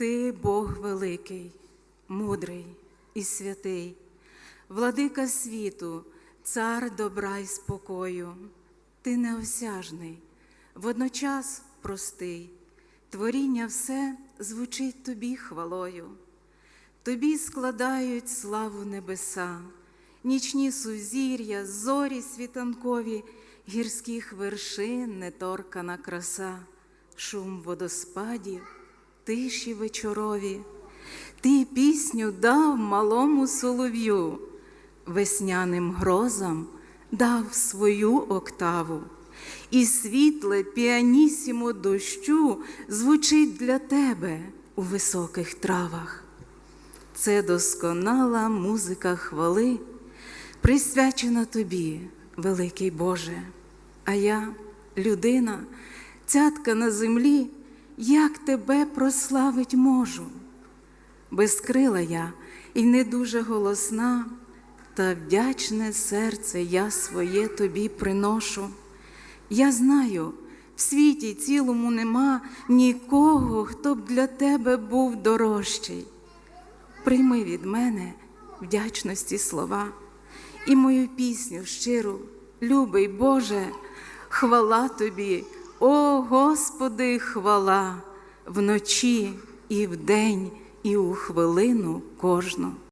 Ти Бог великий, мудрий і святий, владика світу, цар добра й спокою. Ти неосяжний, водночас простий, творіння все звучить тобі хвалою. Тобі складають славу небеса, нічні сузір'я, зорі світанкові, гірських вершин неторкана краса, шум водоспадів, тиші вечорові. Ти пісню дав малому солов'ю, весняним грозам дав свою октаву, і світле піанісімо дощу звучить для тебе у високих травах. Це досконала музика хвали, присвячена тобі, великий Боже. А я, людина, цятка на землі, як тебе прославить можу. Безкрила я і не дуже голосна, та вдячне серце я своє тобі приношу. Я знаю, в світі цілому нема нікого, хто б для тебе був дорожчий. Прийми від мене вдячності слова і мою пісню щиру, любий Боже, хвала тобі, о Господи, хвала вночі і вдень, і у хвилину кожну.